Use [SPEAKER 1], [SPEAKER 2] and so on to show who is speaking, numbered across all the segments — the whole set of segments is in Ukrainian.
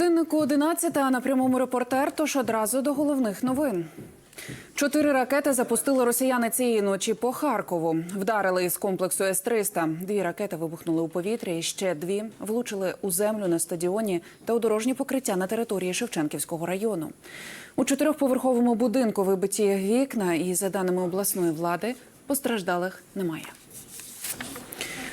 [SPEAKER 1] Годиннику 11, а на прямому репортер, тож одразу до головних новин. Чотири ракети запустили росіяни цієї ночі по Харкову. Вдарили із комплексу С-300. Дві ракети вибухнули у повітрі, і ще дві влучили у землю на стадіоні та у дорожні покриття на території Шевченківського району. У чотирьохповерховому будинку вибиті вікна, і за даними обласної влади, постраждалих немає.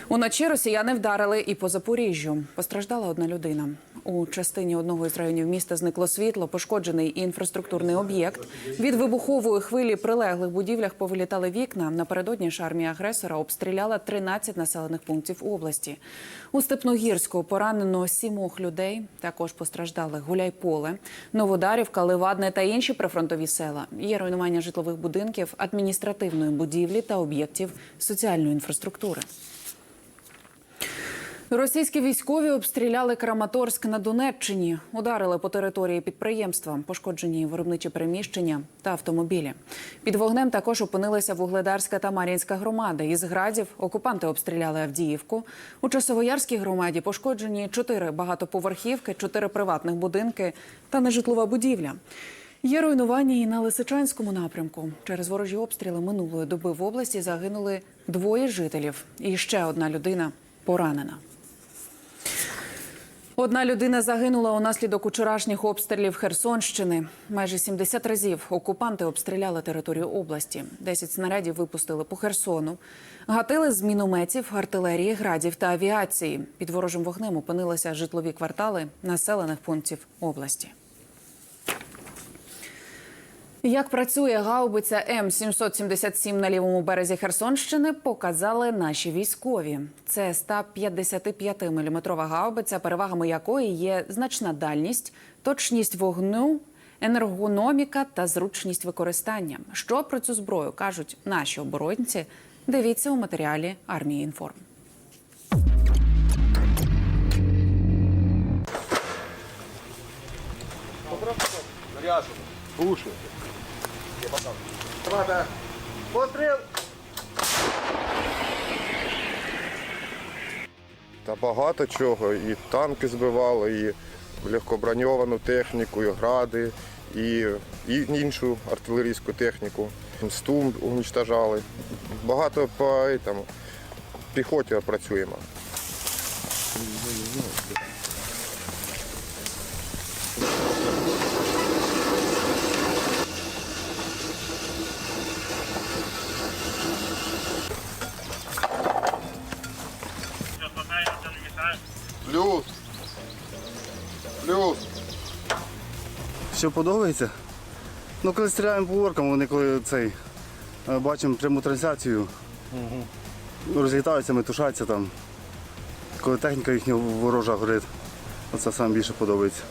[SPEAKER 1] Уночі росіяни вдарили і по Запоріжжю. Постраждала одна людина. У частині одного із районів міста зникло світло, пошкоджений інфраструктурний об'єкт. Від вибухової хвилі прилеглих будівлях повилітали вікна. Напередодні ж армія агресора обстріляла 13 населених пунктів області. У Степногірську поранено сімох людей. Також постраждали Гуляйполе, Новодарівка, Левадне та інші прифронтові села. Є руйнування житлових будинків, адміністративної будівлі та об'єктів соціальної інфраструктури. Російські військові обстріляли Краматорськ на Донеччині, ударили по території підприємства, пошкоджені виробничі приміщення та автомобілі. Під вогнем також опинилися Вугледарська та Мар'їнська громади. Із градів окупанти обстріляли Авдіївку. У Часовоярській громаді пошкоджені чотири багатоповерхівки, чотири приватних будинки та нежитлова будівля. Є руйнування і на Лисичанському напрямку. Через ворожі обстріли минулої доби в області загинули двоє жителів, і ще одна людина поранена. Одна людина загинула унаслідок учорашніх обстрілів Херсонщини. Майже 70 разів окупанти обстріляли територію області. 10 снарядів випустили по Херсону. Гатили з мінометів, артилерії, градів та авіації. Під ворожим вогнем опинилися житлові квартали населених пунктів області. Як працює гаубиця М777 на лівому березі Херсонщини, показали наші військові. Це 155-мм гаубиця, перевагами якої є значна дальність, точність вогню, енергономіка та зручність використання. Що про цю зброю кажуть наші оборонці? Дивіться у матеріалі армії інформ.
[SPEAKER 2] Та багато чого. І танки збивали, і легкоброньовану техніку, і гради, і, і іншу артилерійську техніку. Стум уничтожали. Багато по этому, піхоті працюємо. Плюс. Плюс.
[SPEAKER 3] Що подобається? Ну, коли стріляємо по оркам, вони коли цей е, бачимо пряму трансляцію, розлітаються, метушаться там. Коли техніка їхня ворожа горить, оце саме більше подобається.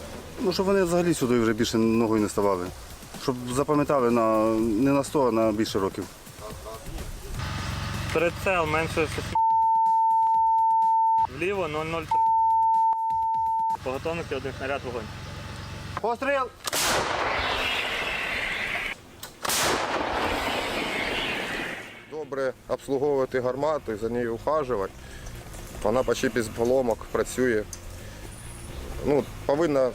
[SPEAKER 3] Ну, щоб вони взагалі сюди вже більше ногою не ставали. Щоб запам'ятали на, не на 100, а на більше років.
[SPEAKER 4] Прицел менше 6. Вліво 0,03. По готовності один снаряд вогонь.
[SPEAKER 3] Постріл!
[SPEAKER 2] Добре обслуговувати гармату і за нею ухажувати. Вона почти без поломок працює. Ну, повинна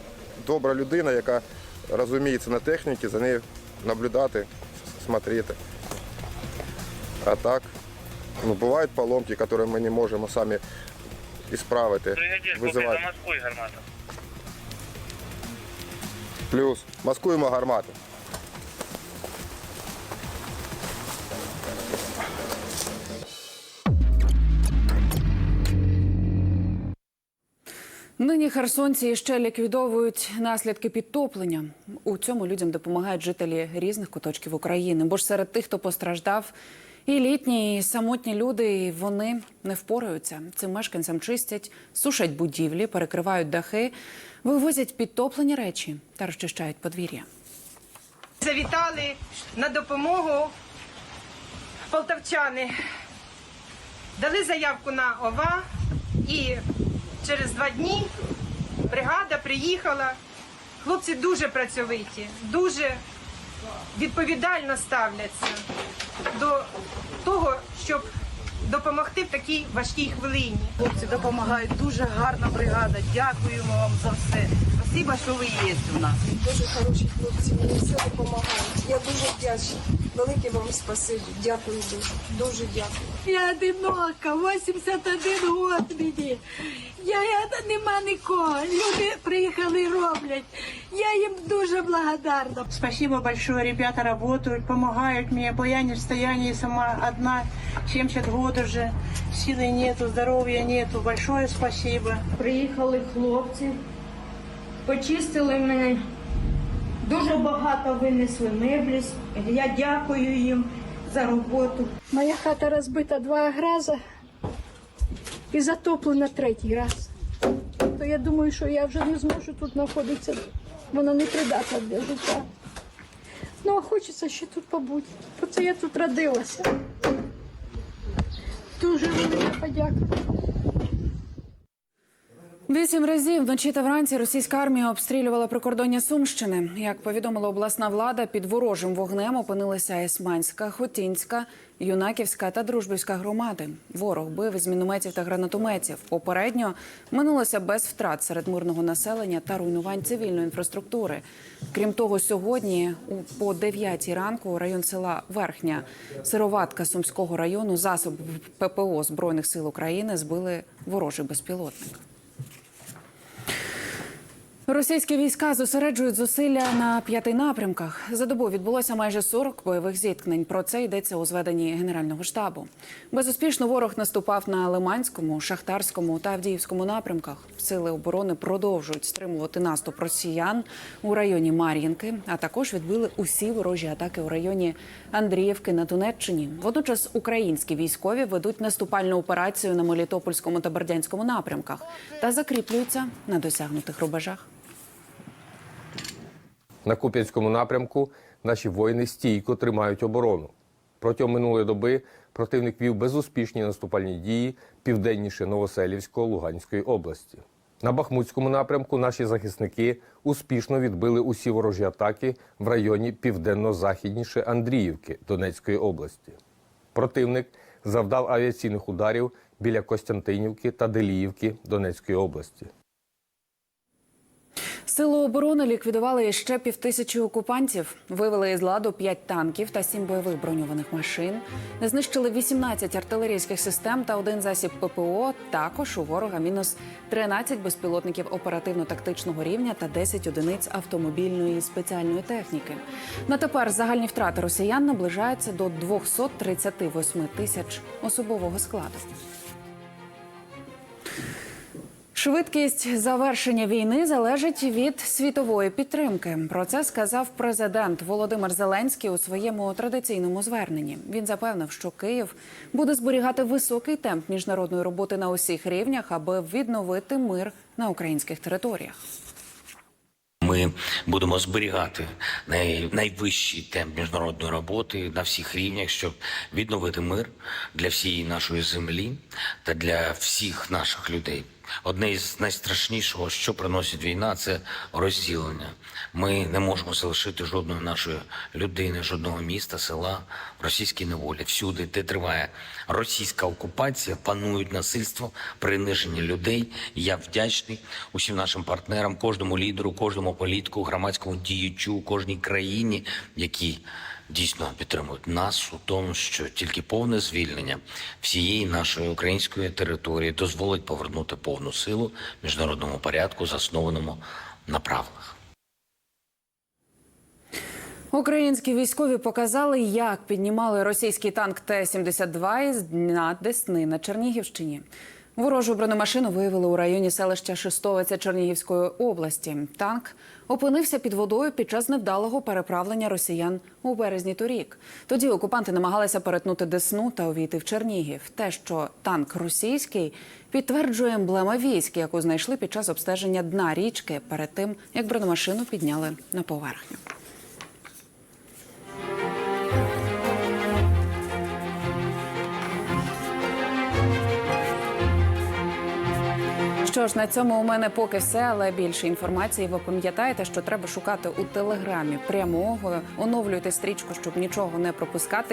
[SPEAKER 2] добра людина, яка розуміється на техніці, за нею наблюдати, смотрети. А так, ну, бувають поломки, які ми не можемо самі ісправити, визивати.
[SPEAKER 4] замаскуй гармату.
[SPEAKER 2] Плюс маскуємо гармату.
[SPEAKER 1] Нині херсонці ще ліквідовують наслідки підтоплення. У цьому людям допомагають жителі різних куточків України. Бо ж серед тих, хто постраждав, і літні, і самотні люди, і вони не впораються. Цим мешканцям чистять, сушать будівлі, перекривають дахи, вивозять підтоплені речі та розчищають подвір'я.
[SPEAKER 5] Завітали на допомогу полтавчани. Дали заявку на ОВА і через два дні бригада приїхала. Хлопці дуже працьовиті, дуже відповідально ставляться до того, щоб допомогти в такій важкій хвилині.
[SPEAKER 6] Хлопці допомагають, дуже гарна бригада. Дякуємо вам за все. Спасибо, що ви є у нас.
[SPEAKER 7] Дуже хороші хлопці, мені все допомагають. Я дуже вдячна. Велике вам спасибі. Дякую дуже. Дуже дякую.
[SPEAKER 8] Я одинока, 81 год мені. Я, я нема нікого. Люди приїхали і роблять. Я їм дуже благодарна.
[SPEAKER 9] Спасибо большое, ребята работают, помогают мне, бо я не в состоянии сама одна, 70 год уже, силы нету, здоровья нету, большое спасибо.
[SPEAKER 8] Приїхали хлопці, почистили мене. Дуже багато винесли меблі. Я дякую їм за роботу. Моя хата розбита два рази і затоплена третій раз. То я думаю, що я вже не зможу тут знаходитися. Вона не придатна для життя. Ну, а хочеться ще тут побути. Бо це я тут родилася. Дуже велика подяка.
[SPEAKER 1] Вісім разів вночі та вранці російська армія обстрілювала прикордоння Сумщини. Як повідомила обласна влада, під ворожим вогнем опинилися Есманська, Хотінська, Юнаківська та Дружбівська громади. Ворог бив із мінометів та гранатометів. Попередньо минулося без втрат серед мирного населення та руйнувань цивільної інфраструктури. Крім того, сьогодні по 9 ранку район села Верхня Сироватка Сумського району засоб ППО збройних сил України збили ворожий безпілотник. Російські війська зосереджують зусилля на п'яти напрямках. За добу відбулося майже 40 бойових зіткнень. Про це йдеться у зведенні Генерального штабу. Безуспішно ворог наступав на Лиманському, Шахтарському та Авдіївському напрямках. Сили оборони продовжують стримувати наступ росіян у районі Мар'їнки, а також відбили усі ворожі атаки у районі Андріївки на Донеччині. Водночас українські військові ведуть наступальну операцію на Мелітопольському та Бердянському напрямках та закріплюються на досягнутих рубежах.
[SPEAKER 10] На Куп'янському напрямку наші воїни стійко тримають оборону. Протягом минулої доби противник вів безуспішні наступальні дії південніше Новоселівського Луганської області. На Бахмутському напрямку наші захисники успішно відбили усі ворожі атаки в районі південно-західніше Андріївки Донецької області. Противник завдав авіаційних ударів біля Костянтинівки та Деліївки Донецької області.
[SPEAKER 1] Сили оборони ліквідували ще півтисячі окупантів, вивели із ладу 5 танків та 7 бойових броньованих машин, не знищили 18 артилерійських систем та один засіб ППО. Також у ворога мінус 13 безпілотників оперативно-тактичного рівня та 10 одиниць автомобільної спеціальної техніки. На тепер загальні втрати росіян наближаються до 238 тисяч особового складу. Швидкість завершення війни залежить від світової підтримки. Про це сказав президент Володимир Зеленський у своєму традиційному зверненні. Він запевнив, що Київ буде зберігати високий темп міжнародної роботи на усіх рівнях, аби відновити мир на українських територіях.
[SPEAKER 11] Ми будемо зберігати най, найвищий темп міжнародної роботи на всіх рівнях, щоб відновити мир для всієї нашої землі та для всіх наших людей. Одне із найстрашнішого, що приносить війна, це розділення. Ми не можемо залишити жодної нашої людини, жодного міста, села в російській неволі. Всюди, де триває російська окупація, панують насильство, приниження людей. Я вдячний усім нашим партнерам, кожному лідеру, кожному політику, громадському діячу, кожній країні, які дійсно підтримують нас у тому, що тільки повне звільнення всієї нашої української території дозволить повернути повну силу міжнародному порядку, заснованому на правилах.
[SPEAKER 1] Українські військові показали, як піднімали російський танк Т-72 із дна Десни на Чернігівщині. Ворожу бронемашину виявили у районі селища Шестовиця Чернігівської області. Танк опинився під водою під час невдалого переправлення росіян у березні торік. Тоді окупанти намагалися перетнути Десну та увійти в Чернігів. Те, що танк російський, підтверджує емблема військ, яку знайшли під час обстеження дна річки перед тим, як бронемашину підняли на поверхню. Що ж, на цьому у мене поки все, але більше інформації ви пам'ятаєте, що треба шукати у телеграмі прямого. Оновлюйте стрічку, щоб нічого не пропускати.